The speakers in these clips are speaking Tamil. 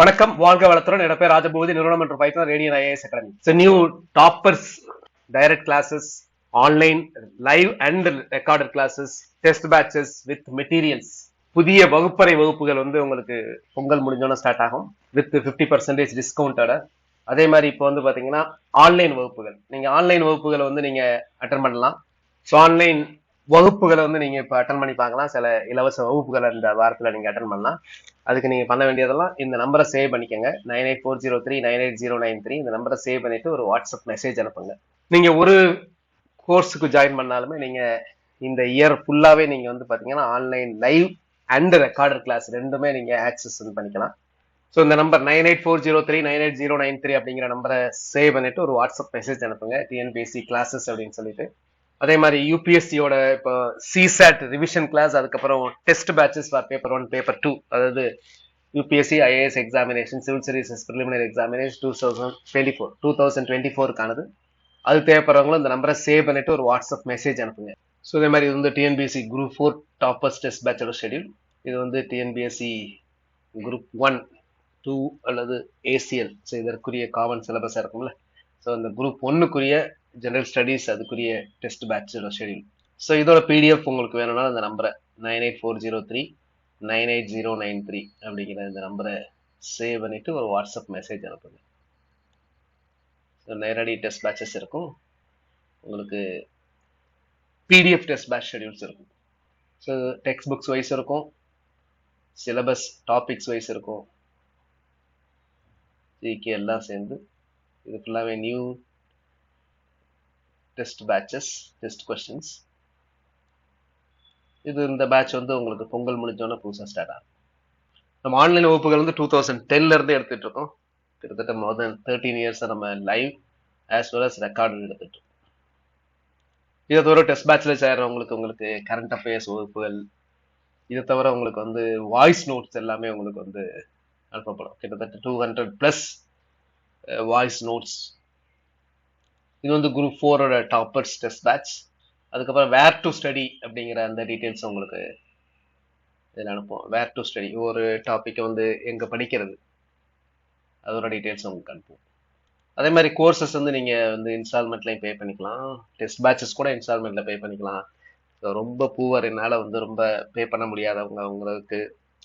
வணக்கம். வாழ்க வளத்துடன். என்னோட பேர் ராஜபூதி. நிறுவனம் மற்றும் பயிற்சி Radian IAS academy. So new toppers direct classes online live and recorded classes test batches with materials புதிய வகுப்பறை வகுப்புகள் வந்து உங்களுக்கு பொங்கல் முடிஞ்சோன்னு ஸ்டார்ட் ஆகும். வித் ஃபிஃப்டி பர்சன்டேஜ் டிஸ்கவுண்டோட அதே மாதிரி இப்போ வந்து பார்த்தீங்கன்னா ஆன்லைன் வகுப்புகள். நீங்கள் ஆன்லைன் வகுப்புகளை வந்து நீங்கள் அட்டன் பண்ணலாம். ஸோ ஆன்லைன் வகுப்புகளை வந்து நீங்க இப்போ அட்டன் பண்ணி பார்க்கலாம். சில இலவச வகுப்புகளை இந்த வாரத்துல நீங்க அட்டன் பண்ணலாம். அதுக்கு நீங்க பண்ண வேண்டியதெல்லாம் இந்த நம்பரை சேவ் பண்ணிக்கோங்க. Nine eight four zero three nine eight zero nine three இந்த நம்பரை சேவ் பண்ணிட்டு ஒரு வாட்ஸ்அப் மெசேஜ் அனுப்புங்க. நீங்க ஒரு கோர்ஸுக்கு ஜாயின் பண்ணாலுமே நீங்க இந்த இயர் ஃபுல்லாவே நீங்க வந்து பாத்தீங்கன்னா online live and recorder class ரெண்டுமே நீங்க ஆக்சஸ் பண்ணிக்கலாம். ஸோ இந்த number nine eight four zero three nine eight zero nine three அப்படிங்கிற நம்பரை சேவ் பண்ணிட்டு ஒரு வாட்ஸ்அப் மெசேஜ் அனுப்புங்க. டிஎன்பிஎஸ்சி கிளாஸஸ் அப்படின்னு சொல்லிட்டு. அதே மாதிரி யூபிஎஸ்சியோட இப்போ சிசாட் ரிவிஷன் கிளாஸ் அதுக்கப்புறம் test batches for paper one paper two அதாவது UPSC IAS examination civil services preliminary examination two thousand twenty four two thousand twenty ஃபோருக்கானது அது தேவைப்படுறவங்களும் இந்த நம்பரை சேவ் பண்ணிட்டு ஒரு வாட்ஸ்அப் மெசேஜ் அனுப்புங்க. ஸோ இதே மாதிரி இது வந்து TNPSC group four toppers test பேட்சோட schedule இது வந்து டிஎன்பிஎஸ்சி குரூப் ஒன் டூ அல்லது ஏசிஎல் ஸோ இதற்குரிய காமன் சிலபஸாக இருக்கும்ல. ஸோ அந்த குரூப் ஒன்னுக்குரிய ஜெனரல் ஸ்டடீஸ் அதுக்குரிய டெஸ்ட் பேட்சோட ஷெடியூல் ஸோ இதோட பிடிஎஃப் உங்களுக்கு வேணும்னா அந்த நம்பரை nine eight four zero three nine eight zero nine three அப்படிங்கிற இந்த நம்பரை சேவ் பண்ணிட்டு ஒரு வாட்ஸ்அப் மெசேஜ் அனுப்புங்க. ஸோ நேரடி டெஸ்ட் பேட்சஸ் இருக்கும். உங்களுக்கு பிடிஎஃப் டெஸ்ட் பேட்ச் ஷெடியூல்ஸ் இருக்கும். ஸோ டெக்ஸ்ட் புக்ஸ் வைஸ் இருக்கும். சிலபஸ் டாபிக்ஸ் வைஸ் இருக்கும். ஜிகே எல்லாம் சேர்ந்து இது ஃபுல்லாகவே new test batches test questions இது இந்த பேட்ச் வந்து உங்களுக்கு பொங்கல் முடிஞ்சோன்னா புதுசாக ஸ்டார்ட் ஆகும். நம்ம ஆன்லைன் வகுப்புகள் வந்து டூ தௌசண்ட் டென்லேருந்து எடுத்துகிட்டு இருக்கோம். கிட்டத்தட்ட மோர் தென் தேர்ட்டீன் இயர்ஸை நம்ம live as well as record எடுத்துகிட்டு இருக்கோம். இதை தவிர டெஸ்ட் பேட்சில் சேர்றவங்களுக்கு உங்களுக்கு கரண்ட் அஃபேர்ஸ் வகுப்புகள் இதை தவிர உங்களுக்கு வந்து வாய்ஸ் நோட்ஸ் எல்லாமே உங்களுக்கு வந்து அனுப்பப்படும். கிட்டத்தட்ட two hundred plus voice notes இது வந்து குரூப் ஃபோரோட டாப்பர்ஸ் டெஸ்ட் பேட்ச் அதுக்கப்புறம் வேர் டு ஸ்டடி அப்படிங்கிற அந்த டீட்டெயில்ஸ் உங்களுக்கு இதில் அனுப்புவோம். வேர் டு ஸ்டடி ஒரு டாப்பிக்கை வந்து எங்கே படிக்கிறது? அதோட டீட்டெயில்ஸ் உங்களுக்கு அனுப்புவோம். அதே மாதிரி கோர்சஸ் வந்து நீங்கள் வந்து இன்ஸ்டால்மெண்ட்லையும் பே பண்ணிக்கலாம். டெஸ்ட் பேட்சஸ் கூட இன்ஸ்டால்மெண்ட்டில் பே பண்ணிக்கலாம். ரொம்ப பூவர் என்னால் வந்து ரொம்ப பே பண்ண முடியாதவங்க அவங்களுக்கு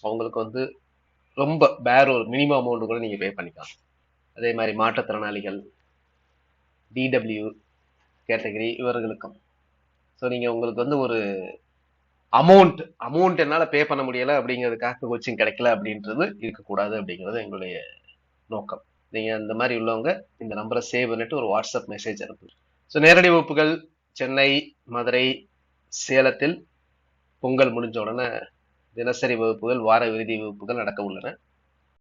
அவங்களுக்கு வந்து ரொம்ப பேர் ஒரு மினிமம் அமௌண்ட்டு கூட நீங்கள் பே பண்ணிக்கலாம். அதே மாதிரி மாற்றுத்திறனாளிகள் டிடபிள்யூ கேட்டகரி இவர்களுக்கும். ஸோ நீங்கள் உங்களுக்கு வந்து ஒரு அமௌண்ட் அமௌண்ட் என்னால் பே பண்ண முடியலை அப்படிங்கிறதுக்காக கோச்சிங் கிடைக்கல அப்படின்றது இருக்கக்கூடாது அப்படிங்கிறது எங்களுடைய நோக்கம். நீங்கள் அந்த மாதிரி உள்ளவங்க இந்த நம்பரை சேவ் பண்ணிட்டு ஒரு வாட்ஸ்அப் மெசேஜ் அனுப்புங்க ஸோ நேரடி வகுப்புகள் சென்னை மதுரை சேலத்தில் பொங்கல் முடிஞ்ச உடனே தினசரி வகுப்புகள் வார இறுதி வகுப்புகள் நடக்க உள்ளன.